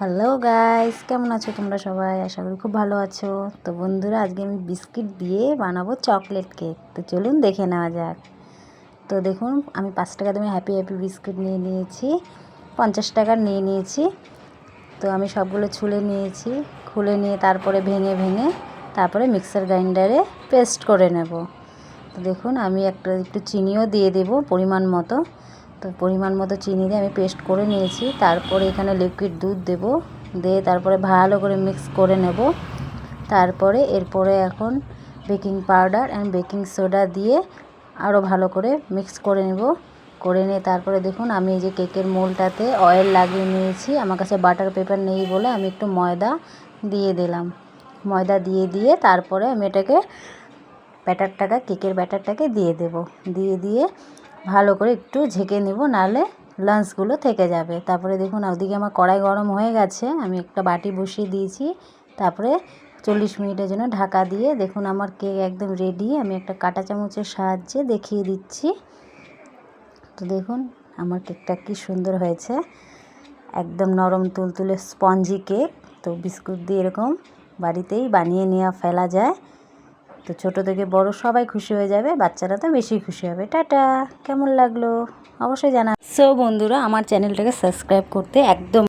Hello guys কেমন আছো তোমরা সবাই? আশা করি খুব ভালো আছো। তো বন্ধুরা, আজকে আমি বিস্কিট দিয়ে বানাবো চকলেট কেক। তো চলুন দেখে নেওয়া যাক। তো দেখুন, আমি পাঁচ টাকা দামে হ্যাপি হ্যাপি বিস্কুট নিয়ে নিয়েছি। পঞ্চাশ টাকার নিয়ে নিয়েছি। তো আমি সবগুলো ছুলে নিয়েছি। খুলে নিয়ে তারপরে ভেঙে ভেঙে তারপরে মিক্সার গ্রাইন্ডারে পেস্ট করে নেব। তো দেখুন, আমি একটা একটু চিনিও দিয়ে দেব পরিমাণ মতো। পরিমাণ মতো চিনি দিয়ে আমি পেস্ট করে নিয়েছি। তারপরে এখানে লিকুইড দুধ দেব। দিয়ে তারপরে ভালো করে মিক্স করে নেব। তারপরে এরপরে এখন baking powder and baking soda দিয়ে আরও ভালো করে মিক্স করে নেব। করে নিয়ে তারপরে দেখুন, আমি এই যে কেকের মোলটাতে অয়েল লাগিয়ে নিয়েছি। আমার কাছে বাটার পেপার নেই বলে আমি একটু ময়দা দিয়ে দিলাম। ময়দা দিয়ে দিয়ে তারপরে আমি এটাকে ব্যাটারটাকে কেকের ব্যাটারটাকে দিয়ে দেব। দিয়ে দিয়ে ভালো করে একটু ঝেঁকে নেব, নাহলে লাঞ্চগুলো থেকে যাবে। তারপরে দেখুন, ওদিকে আমার কড়াই গরম হয়ে গেছে, আমি একটা বাটি বসিয়ে দিয়েছি। তারপরে চল্লিশ মিনিটের জন্য ঢাকা দিয়ে দেখুন, আমার কেক একদম রেডি আমি একটা কাঁটা চামচের সাহায্যে দেখিয়ে দিচ্ছি। তো দেখুন, আমার কেকটা কি সুন্দর হয়েছে। একদম নরম তুলতুলে স্পঞ্জি কেক তো বিস্কুট দিয়ে এরকম বাড়িতেই বানিয়ে নেওয়া, ফেলা যায়। তো ছোট থেকে বড় সবাই খুশি হয়ে যাবে, বাচ্চারা তো বেশি খুশি হবে। টাটা, কেমন লাগল? অবশ্যই জানা। সো বন্ধুরা, আমার চ্যানেলটাকে সাবস্ক্রাইব করতে একদম